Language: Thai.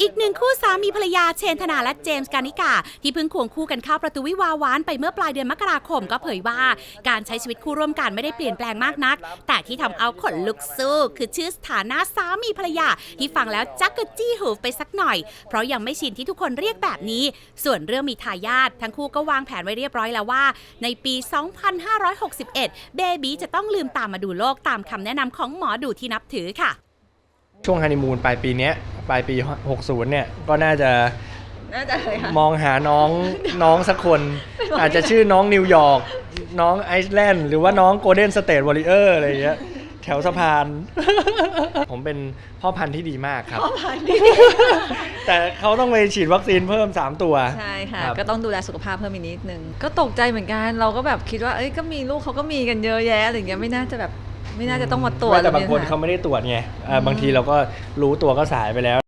อีกหนึ่งคู่สามีภรรยาเชนธนาและเจมส์กานิกา ที่เพิ่งควงคู่กันเข้าประตูวิวาหวานไปเมื่อปลายเดือนมกราคมก็เผยว่า การใช้ชีวิตคู่ร่วมกันไม่ได้เปลี่ยนแปลงมากนัก แต่ที่ทำเอาขนลุกสู้ คือชื่อสถานะสามีภรรยา ที่ฟังแล้วจักกะจี้หูไปสักหน่อย เพราะยังไม่ชินที่ทุกคนเรียกแบบนี้ ส่วนเรื่องมีทายาททั้งคู่ก็วางแผนไว้เรียบร้อยแล้วว่า ในปี 2561 เบบีจะต้องลืมตามมาดูโลกตามคำแนะนำของหมอดูที่นับถือค่ะ ช่วงฮันนีมูนปลายปีเนี้ยปลายปี 60 เนี่ยก็น่าจะน่าจะเลยค่ะมองหาน้องน้องสักคน อาจจะชื่อน้องนิวยอร์กน้องไอซ์แลนด์หรือว่าน้องโกลเด้นสเตทวอริเออร์อะไรอย่างเงี้ยแถวสะพาน ผมเป็นพ่อพันธุ์ที่ดีมากครับแต่เขาต้องไปฉีดวัคซีนเพิ่ม 3 ตัว ใช่ค่ะ ครับ ก็ต้องดูแลสุขภาพเพิ่มอีกนิดนึง ก็ตกใจเหมือนกัน เราก็แบบคิดว่า เอ้ย ก็มีลูกเขาก็มีกันเยอะแยะอะไรอย่างเงี้ย ไม่น่าจะแบบ ไม่น่าจะต้องมาตรวจไม่แต่บางคนหรือเขาไม่ได้ตรวจไงอ่าบางทีเราก็รู้ตัวก็สายไปแล้ว